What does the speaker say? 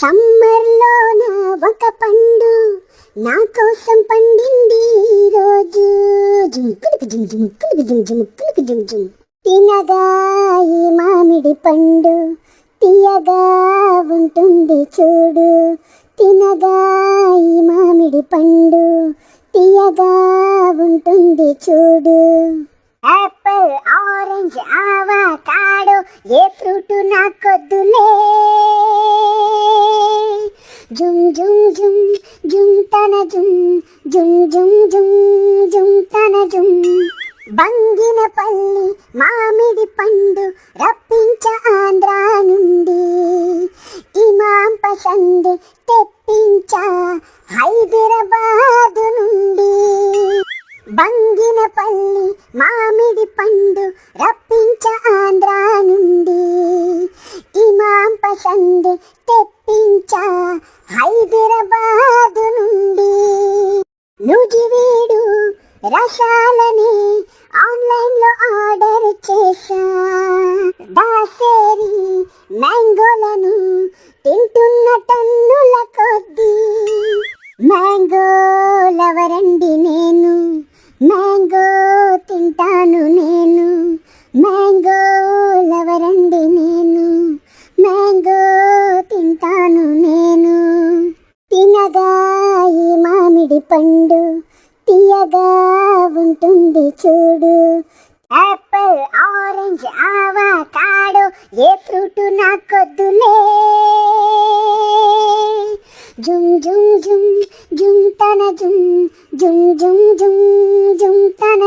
సమ్మర్లోన ఒక పండు నా కోసం పండింది రోజు జుముక్కులకు జుమ్ జుముక్కులకు జుమ్ జుముక్కులకు జుమ్ జుమ్. తినగా ఈ మామిడి పండు తీయగా ఉంటుంది చూడు. తినగా ఈ మామిడి పండు తీయగా ఉంటుంది చూడు. యాపిల్ ఆరెంజ్ ఆవా జుం తన జుమ్ జుం బంగినపల్లి మామిడి పండు రప్పించ ఆంధ్ర నుండి. ఇమాం పసంద్ తెప్పించ హైదరాబాద్ నుండి. బంగినపల్లి మామిడి పండు రప్పించ ఆంధ్ర నుండి. ఇమాం పసంద్ తెప్పించ హైదరాబాద్ నుండి. రసాలని ఆన్లైన్లో ఆర్డర్ చేశా. దాసేరి మ్యాంగోలను తింటున్న టన్నుల కొద్దీ. మ్యాంగో లవరండి నేను మ్యాంగో తింటాను నేను మ్యాంగో లవరండి నేను మ్యాంగో తింటాను నేను. తినగా ఈ మామిడి పండు తీయగా ఉంటుంది చూడు. యాపిల్ ఆరెంజ్ ఆవాకాడో ఏ ఫ్రూట్ నాకొద్దులే. జుమ్ జుమ్ జుమ్ జుమ్ తన జుమ్ జుమ్ జుమ్ జుమ్ జుమ్ తన